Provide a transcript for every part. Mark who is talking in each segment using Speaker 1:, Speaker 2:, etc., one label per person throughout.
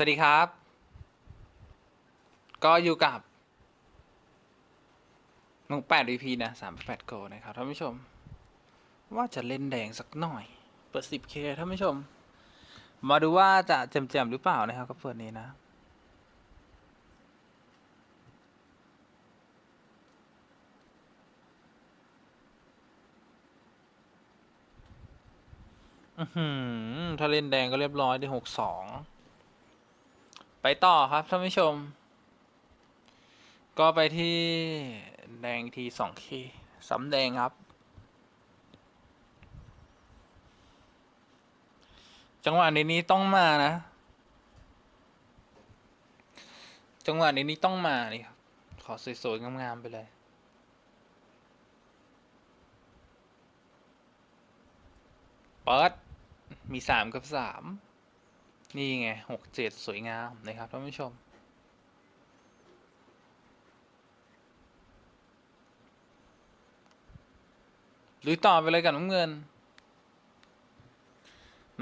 Speaker 1: สวัสดีครับ ก็อยู่กับหนุ่งแปด VP นะสามแปดโกนะครับท่านผู้ชม ว่าจะเล่นแดงสักหน่อย เปิด 10k ท่านผู้ชม มาดูว่าจะแจมๆหรือเปล่านะครับก็เปิดนี้นะอือหือถ้าเล่นแดงก็เรียบร้อยได้หกสอง ไปต่อครับท่านผู้ชม ก็ไปที่แดงทีสองคีสำแดงครับ จังหวะนี้นี้ต้องมานะ จังหวะนี้นี้ต้องมานี่ครับ ขอสวยๆงามๆไปเลยเปิดมีสามกับสาม นี่ไงหกเจ็ดสวยงามนะครับท่านผู้ชม ลุยต่อไปเลยกับน้ำเงิน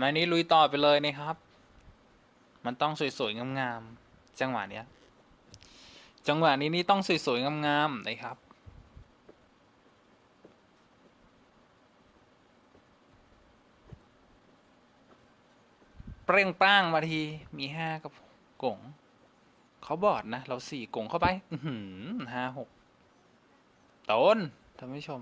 Speaker 1: มานี้ลุยต่อไปเลยนะครับ มันต้องสวยๆงามๆจังหวะเนี้ย จังหวะนี้นี่ต้องสวยๆงามๆนะครับ เปร่งป้างมาทีมีห้ากับกงเขาบอดนะ เราสี่กงเข้าไป อืห้าหกต้นท่านผู้ชม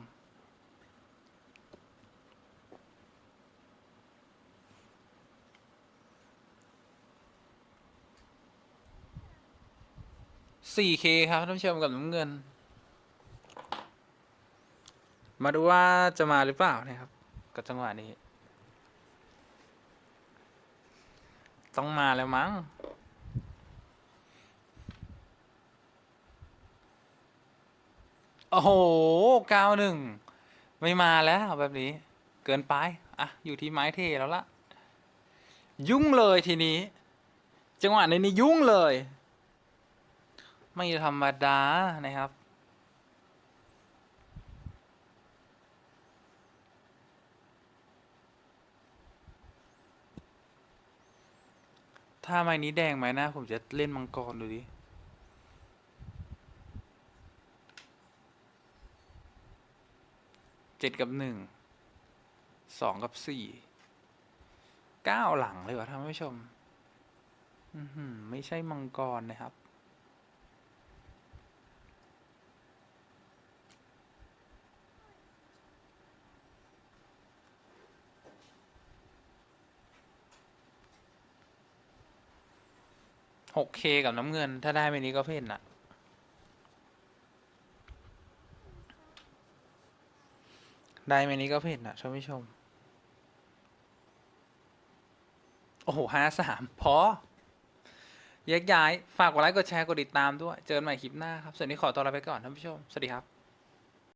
Speaker 1: 4K ครับท่านผู้ชมกับน้ำเงิน มาดูว่าจะมาหรือเปล่านะครับ กับจังหวะนี้ ต้องมาแล้วมั้ง โอ้โหเก้าหนึ่ง ไม่มาแล้วแบบนี้ เกินไป อะ อยู่ที่ไม้เทแล้วละ ยุ่งเลยทีนี้ จังหวะนี้นี่ยุ่งเลย ไม่ธรรมดานะครับ ถ้าไม้นี้แดงไหมนะ ผมจะเล่นมังกรดูดิ เจ็ดกับหนึ่ง สองกับสี่ เก้าหลังเลยวะท่านผู้ชม อือหือไม่ใช่มังกรนะครับ หกเคกับน้ำเงิน ถ้าได้ไปนี้ก็เพ่นอะได้ไปนี้ก็เพ่นอะท่านผู้ชม โอ้โหห้าสามพอแยกย้าย ฝากกดไลค์กดแชร์กดติดตามด้วย เจอกันใหม่คลิปหน้าครับส่วนนี้ขอตัวลาไปก่อนท่านผู้ชม สวัสดีครับ